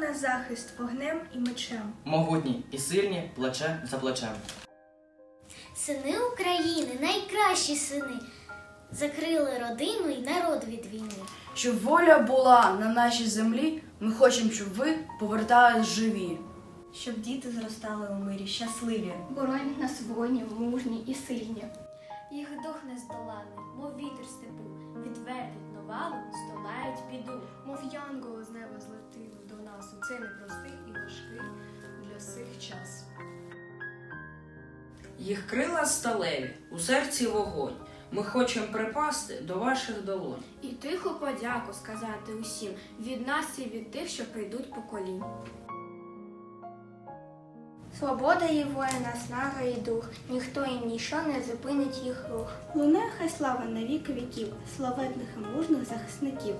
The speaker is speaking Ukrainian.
на захист вогнем і мечем. Могутні і сильні плече за плечем. Сини України, найкращі сини, закрили родину і народ від війни. Щоб воля була на нашій землі, ми хочемо, щоб ви повертались живі. Щоб діти зростали у мирі щасливі. Боронять нас воїнів, мужні і сильні. Їх дух нездоланий, мов вітер степу, відвернуть навалу, цей непростий і важкий для сих час. Їх крила сталеві, у серці вогонь. Ми хочемо припасти до ваших долонь. І тиху подяку сказати усім від нас і від тих, що прийдуть поколінь. Свобода і воля, наснага і дух, ніхто і ніщо не зупинить їх рух. Луне хай слава на віки віків, славетних і мужних захисників.